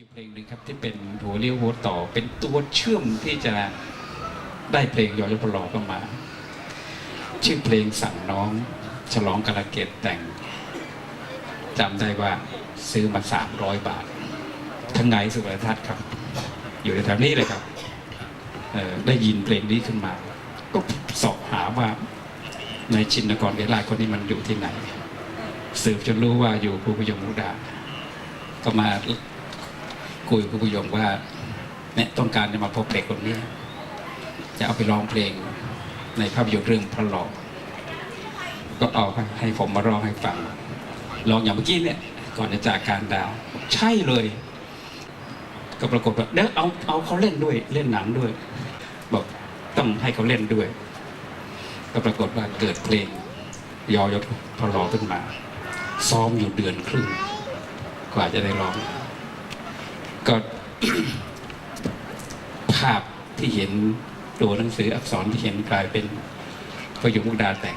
อยู่เพลงหนึ่งครับที่เป็นหัวเลี้ยวหัวต่อ เป็นตัวเชื่อมที่จะได้เพลงยอยพลอเข้ามา ชื่อเพลงสั่งน้อง ฉลองกระเกตแต่งจำได้ว่าซื้อมาสามร้อยบาท ทั้งไงสุวรรณทัศน์ครับ อยู่ในแถวนี้เลยครับได้ยินเพลงนี้ขึ้นมา ก็สอบหาว่าในชินกรเวลาคนนี้มันอยู่ที่ไหน สืบจนรู้ว่าอยู่ภูพยงมุกดาก็มา คุยกับผู้ชมว่าเนี่ยต้องการจะมาพบเด็กคนนี้ จะเอาไปร้องเพลงในภาพยนตร์เรื่องพระหลอกก็เอาให้ผมมาร้องให้ฟังร้องอย่างเมื่อกี้เนี่ยก่อนจะจากการดาว ใช่เลย ก็ปรากฏว่าเดี๋ยวเอาเอาเขาเล่นด้วยเล่นหนังด้วย บอกต้องให้เขาเล่นด้วย ก็ปรากฏว่าเกิดเพลงยอยศพระหลอขึ้นมา ซ้อมอยู่เดือนครึ่งกว่าจะได้ร้อง ก็ภาพที่เห็นตัวหนังสืออักษรที่เห็นกลายเป็นพยุมุกดาแต่ง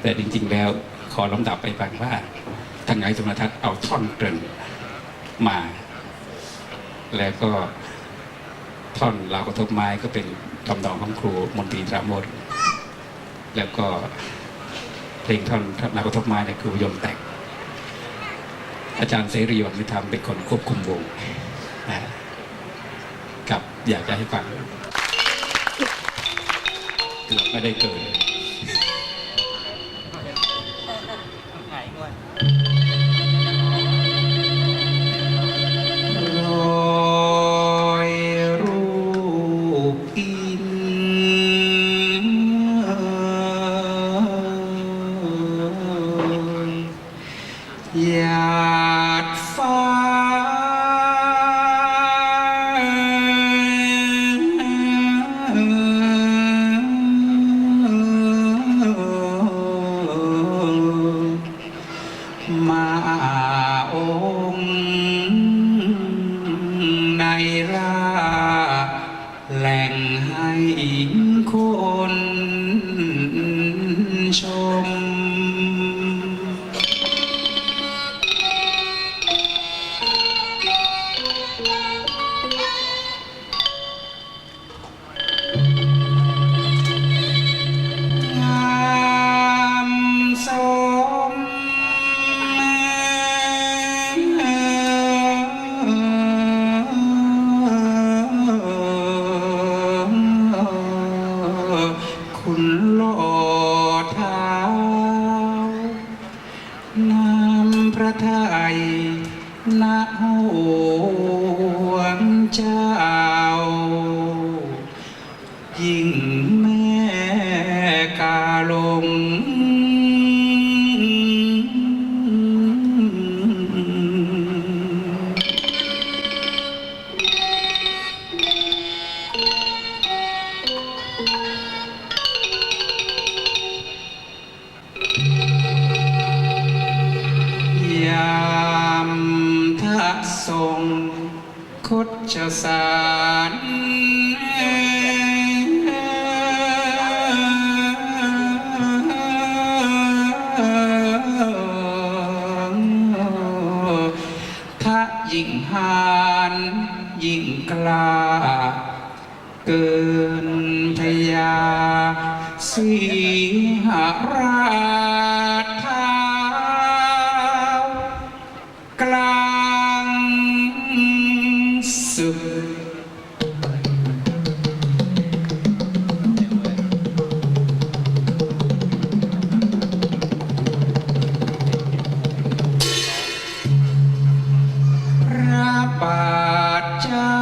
แต่จริง ๆ แล้วขอลำดับไปฟังว่าทางไงสมรทัศน์เอาท่อนเกริ่นมา แล้วก็ท่อนลาวกระทบไม้ก็เป็นทำนองของครูมนตรีตรามดแล้วก็เพลงท่อนลาวกระทบไม้เนี่ยคือวยมแต่ง อาจารย์เสรีวัฒนธรรมเป็นคนควบคุมวงนะกับอยากจะให้ฟังเกือบไม่ได้เกิด ใชสารถ้ายิ่งหานยิ่งกล้า เกินพยาสีหรา สุดพระบาทเจ้า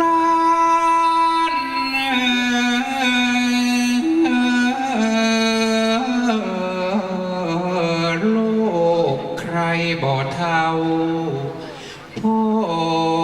ล้านโลกใครบ่เท่า พ่อ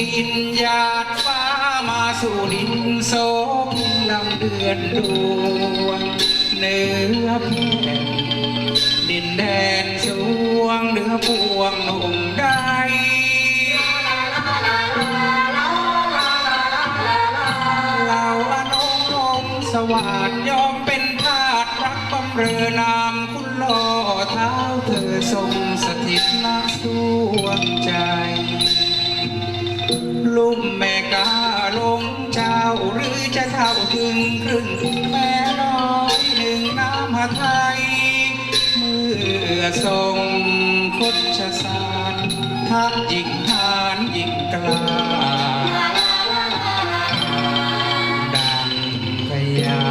อินหยาดฟ้ามาสู่ดินโสมดังเดือนดวงเนื้อแผ่นดินแดนสวงเนื้อพวงหนุ่มใดเหล่าอนงองค์สวัสดยอมเป็นทาสรักบำเรอนามคุณล่อเท้าเธอทรงสถิตนักสวงใจ ลุ่มแม่กาลงเจ้าหรือจะเท่าถึงครึ่งแม่น้อยหนึ่งน้ำหาไทย เมื่อทรงคดชสารทักหญิงทานหญิงกล้าดังพญา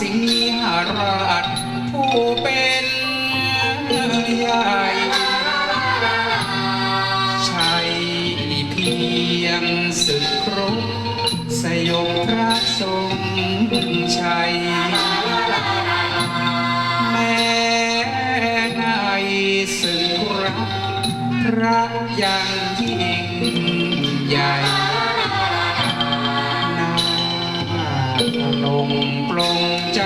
สิงหราช พระทรงชัย แม่ในสึกรักรักอย่างยิ่งใหญ่นาลงปลงใจ